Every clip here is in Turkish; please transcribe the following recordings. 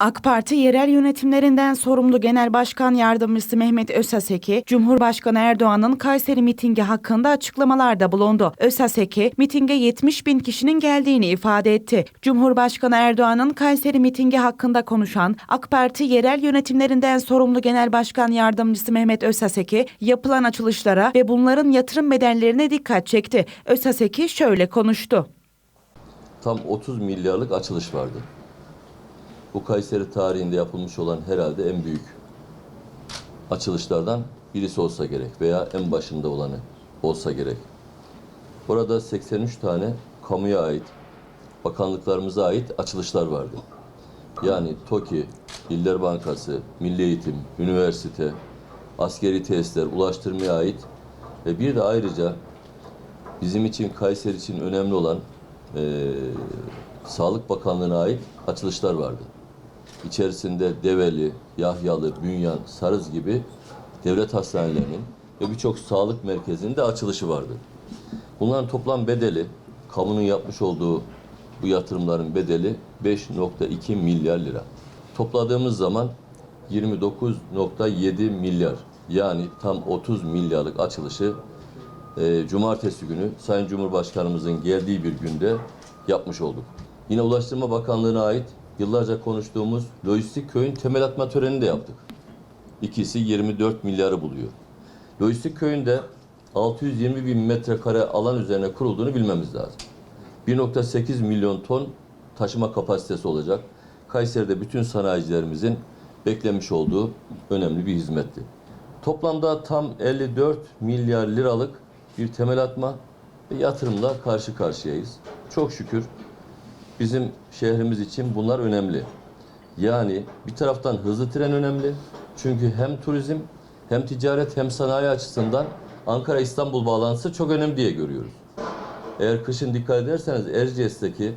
AK Parti yerel yönetimlerinden sorumlu Genel Başkan Yardımcısı Mehmet Özaseki, Cumhurbaşkanı Erdoğan'ın Kayseri mitingi hakkında açıklamalarda bulundu. Özaseki, mitinge 70 bin kişinin geldiğini ifade etti. Cumhurbaşkanı Erdoğan'ın Kayseri mitingi hakkında konuşan AK Parti yerel yönetimlerinden sorumlu Genel Başkan Yardımcısı Mehmet Özaseki, yapılan açılışlara ve bunların yatırım bedellerine dikkat çekti. Özaseki şöyle konuştu. Tam 30 milyarlık açılış vardı. Bu Kayseri tarihinde yapılmış olan herhalde en büyük açılışlardan birisi olsa gerek veya en başında olanı olsa gerek. Burada 83 tane kamuya ait, bakanlıklarımıza ait açılışlar vardı. Yani TOKİ, İller Bankası, Milli Eğitim, üniversite, askeri tesisler, ulaştırmaya ait ve bir de ayrıca bizim için Kayseri için önemli olan eee, Sağlık Bakanlığı'na ait açılışlar vardı. İçerisinde Develi, Yahyalı, Bünyan, Sarız gibi devlet hastanelerinin ve birçok sağlık merkezinde açılışı vardı. Bunların toplam bedeli, kamunun yapmış olduğu bu yatırımların bedeli 5.2 milyar lira. Topladığımız zaman 29.7 milyar yani tam 30 milyarlık açılışı e, cumartesi günü Sayın Cumhurbaşkanımızın geldiği bir günde yapmış olduk. Yine Ulaştırma Bakanlığı'na ait yıllarca konuştuğumuz lojistik köyün temel atma törenini de yaptık. İkisi 24 milyarı buluyor. Lojistik köyünde 620 bin metrekare alan üzerine kurulduğunu bilmemiz lazım. 1.8 milyon ton taşıma kapasitesi olacak. Kayseri'de bütün sanayicilerimizin beklemiş olduğu önemli bir hizmetti. Toplamda tam 54 milyar liralık bir temel atma ve yatırımla karşı karşıyayız. Çok şükür bizim şehrimiz için bunlar önemli. Yani bir taraftan hızlı tren önemli. Çünkü hem turizm hem ticaret hem sanayi açısından Ankara-İstanbul bağlantısı çok önemli diye görüyoruz. Eğer kışın dikkat ederseniz Erciyes'teki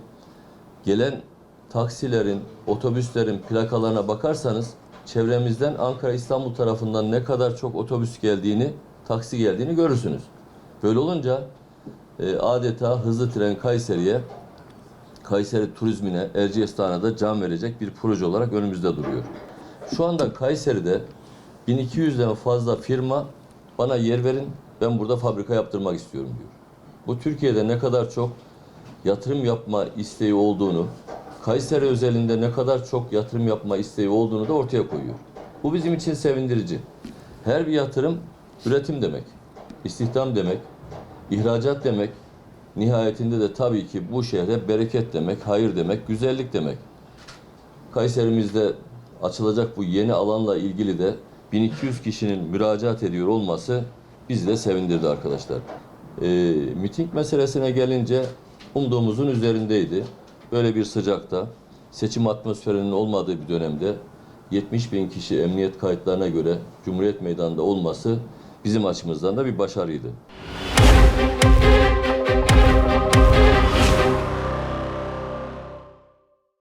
gelen taksilerin, otobüslerin plakalarına bakarsanız çevremizden Ankara-İstanbul tarafından ne kadar çok otobüs geldiğini, taksi geldiğini görürsünüz. Böyle olunca e, adeta hızlı tren Kayseri'ye, Kayseri turizmine, Erciyes'tana da can verecek bir proje olarak önümüzde duruyor. Şu anda Kayseri'de 1200'den fazla firma bana yer verin, ben burada fabrika yaptırmak istiyorum diyor. Bu Türkiye'de ne kadar çok yatırım yapma isteği olduğunu, Kayseri özelinde ne kadar çok yatırım yapma isteği olduğunu da ortaya koyuyor. Bu bizim için sevindirici. Her bir yatırım üretim demek, istihdam demek, ihracat demek, nihayetinde de tabii ki bu şehre bereket demek, hayır demek, güzellik demek. Kayserimizde açılacak bu yeni alanla ilgili de 1200 kişinin müracaat ediyor olması bizi de sevindirdi arkadaşlar. Ee, miting meselesine gelince umduğumuzun üzerindeydi. Böyle bir sıcakta, seçim atmosferinin olmadığı bir dönemde 70 bin kişi emniyet kayıtlarına göre Cumhuriyet Meydanı'nda olması bizim açımızdan da bir başarıydı.